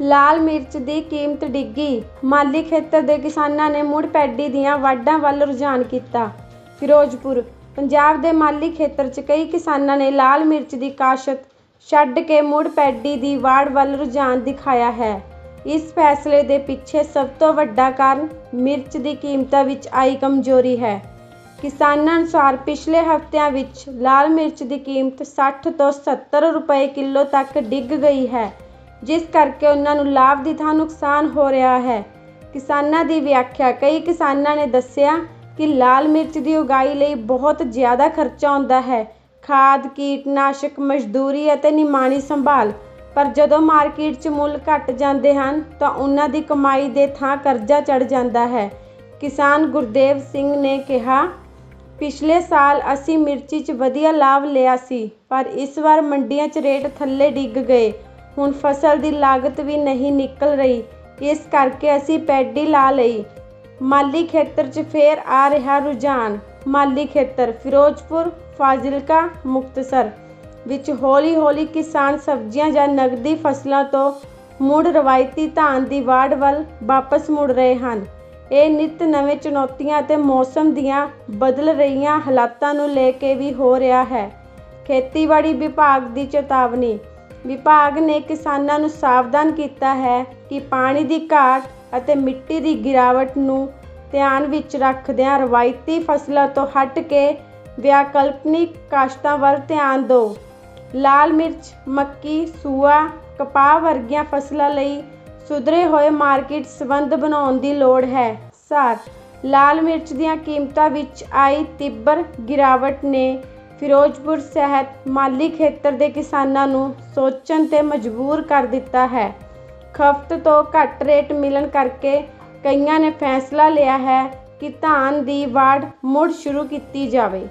ਲਾਲ ਮਿਰਚ ਦੀ ਕੀਮਤ ਡਿੱਗੀ। ਮਾਲੀ ਖੇਤਰ ਦੇ ਕਿਸਾਨਾਂ ਨੇ ਮੁੜ ਪੈਡੀ ਦੀਆਂ ਵਾਢਾਂ ਵੱਲ ਰੁਝਾਨ ਕੀਤਾ। ਫਿਰੋਜ਼ਪੁਰ, ਪੰਜਾਬ ਦੇ ਮਾਲੀ ਖੇਤਰ 'ਚ ਕਈ ਕਿਸਾਨਾਂ ਨੇ ਲਾਲ ਮਿਰਚ ਦੀ ਕਾਸ਼ਤ ਛੱਡ ਕੇ ਮੁੜ ਪੈਡੀ ਦੀ ਵਾੜ ਵੱਲ ਰੁਝਾਨ ਦਿਖਾਇਆ ਹੈ। ਇਸ ਫੈਸਲੇ ਦੇ ਪਿੱਛੇ ਸਭ ਤੋਂ ਵੱਡਾ ਕਾਰਨ ਮਿਰਚ ਦੀ ਕੀਮਤਾਂ ਵਿੱਚ ਆਈ ਕਮਜ਼ੋਰੀ ਹੈ। ਕਿਸਾਨਾਂ ਅਨੁਸਾਰ ਪਿਛਲੇ ਹਫ਼ਤਿਆਂ ਵਿੱਚ ਲਾਲ ਮਿਰਚ ਦੀ ਕੀਮਤ 60 ਤੋਂ 70 ਰੁਪਏ ਕਿਲੋ ਤੱਕ ਡਿੱਗ ਗਈ ਹੈ। ਜਿਸ ਕਰਕੇ ਉਹਨਾਂ ਨੂੰ ਲਾਭ ਦੀ ਥਾਂ ਨੁਕਸਾਨ ਹੋ ਰਿਹਾ ਹੈ। ਕਿਸਾਨਾਂ ਦੀ ਵਿਆਖਿਆ, ਕਈ ਕਿਸਾਨਾਂ ਨੇ ਦੱਸਿਆ ਕਿ ਲਾਲ ਮਿਰਚ ਦੀ ਉਗਾਈ ਲਈ ਬਹੁਤ ਜ਼ਿਆਦਾ ਖਰਚਾ ਆਉਂਦਾ ਹੈ। ਖਾਦ, ਕੀਟਨਾਸ਼ਕ, ਮਜ਼ਦੂਰੀ ਅਤੇ ਨਿਮਾਣੀ ਸੰਭਾਲ। ਪਰ ਜਦੋਂ ਮਾਰਕੀਟ 'ਚ ਮੁੱਲ ਘਟ ਜਾਂਦੇ ਹਨ, ਤਾਂ ਉਹਨਾਂ ਦੀ ਕਮਾਈ ਦੇ ਥਾਂ ਕਰਜ਼ਾ ਚੜ ਜਾਂਦਾ ਹੈ। ਕਿਸਾਨ ਗੁਰਦੇਵ ਸਿੰਘ ਨੇ ਕਿਹਾ, ਪਿਛਲੇ ਸਾਲ ਅਸੀਂ ਮਿਰਚੀ 'ਚ ਵਧੀਆ ਲਾਭ ਲਿਆ ਸੀ, ਪਰ ਇਸ ਵਾਰ ਮੰਡੀਆਂ 'ਚ ਰੇਟ ਥੱਲੇ ਡਿੱਗ ਗਏ। ਹੁਣ ਫਸਲ ਦੀ ਲਾਗਤ ਵੀ ਨਹੀਂ ਨਿਕਲ ਰਹੀ। ਇਸ ਕਰਕੇ ਅਸੀਂ ਪੈਡੀ ਲਾ ਲਈ। ਮਾਲੀ ਖੇਤਰ 'ਚ ਫੇਰ ਆ ਰਿਹਾ ਰੁਝਾਨ। ਮਾਲੀ ਖੇਤਰ, ਫਿਰੋਜ਼ਪੁਰ, ਫਾਜ਼ਿਲਕਾ, ਮੁਕਤਸਰ ਵਿੱਚ ਹੌਲੀ-ਹੌਲੀ ਕਿਸਾਨ ਸਬਜ਼ੀਆਂ ਜਾਂ ਨਗਦੀ ਫਸਲਾਂ ਤੋਂ ਮੁੜ ਰਵਾਇਤੀ ਧਾਨ ਦੀ ਵਾਢ ਵੱਲ ਵਾਪਸ ਮੁੜ ਰਹੇ ਹਨ। ਇਹ ਨਿੱਤ ਨਵੇਂ ਚੁਣੌਤੀਆਂ ਅਤੇ ਮੌਸਮ ਦੀਆਂ ਬਦਲ ਰਹੀਆਂ ਹਾਲਾਤਾਂ ਨੂੰ ਲੈ ਕੇ ਵੀ ਹੋ ਰਿਹਾ ਹੈ। ਖੇਤੀਬਾੜੀ ਵਿਭਾਗ ਦੀ ਚੇਤਾਵਨੀ ਵਿਭਾਗ ਨੇ ਕਿਸਾਨਾਂ ਨੂੰ ਸਾਵਧਾਨ ਕੀਤਾ ਹੈ ਕਿ ਪਾਣੀ ਦੀ ਘਾਟ ਅਤੇ ਮਿੱਟੀ ਦੀ ਗਿਰਾਵਟ ਨੂੰ ਧਿਆਨ ਵਿੱਚ ਰੱਖਦਿਆਂ ਰਵਾਇਤੀ ਫਸਲਾਂ ਤੋਂ ਹਟ ਕੇ ਵਿਕਲਪਿਕ ਕਾਸ਼ਤਾਂ ਵੱਲ ਧਿਆਨ ਦਿਓ। ਲਾਲ ਮਿਰਚ, ਮੱਕੀ, ਸੂਆ, ਕਪਾਹ ਵਰਗੀਆਂ ਫਸਲਾਂ ਲਈ ਸੁਧਰੇ ਹੋਏ ਮਾਰਕੀਟ ਸੰਬੰਧ ਬਣਾਉਣ ਦੀ ਲੋੜ ਹੈ। ਸਾਰ, ਲਾਲ ਮਿਰਚ ਦੀਆਂ ਕੀਮਤਾਂ ਵਿੱਚ ਆਈ ਤੀਬਰ ਗਿਰਾਵਟ ਨੇ ਫਿਰੋਜ਼ਪੁਰ ਸਾਹਿਤ ਮਾਲੀ ਖੇਤਰ ਦੇ ਕਿਸਾਨਾਂ ਨੂੰ ਸੋਚਣ ਤੇ ਮਜਬੂਰ ਕਰ ਦਿੱਤਾ ਹੈ। ਖਪਤ ਤੋਂ ਘੱਟ ਰੇਟ ਮਿਲਣ ਕਰਕੇ ਕਈਆਂ ਨੇ ਫੈਸਲਾ ਲਿਆ ਹੈ ਕਿ ਧਾਨ ਦੀ ਵਾੜ ਮੁੜ ਸ਼ੁਰੂ ਕੀਤੀ ਜਾਵੇ।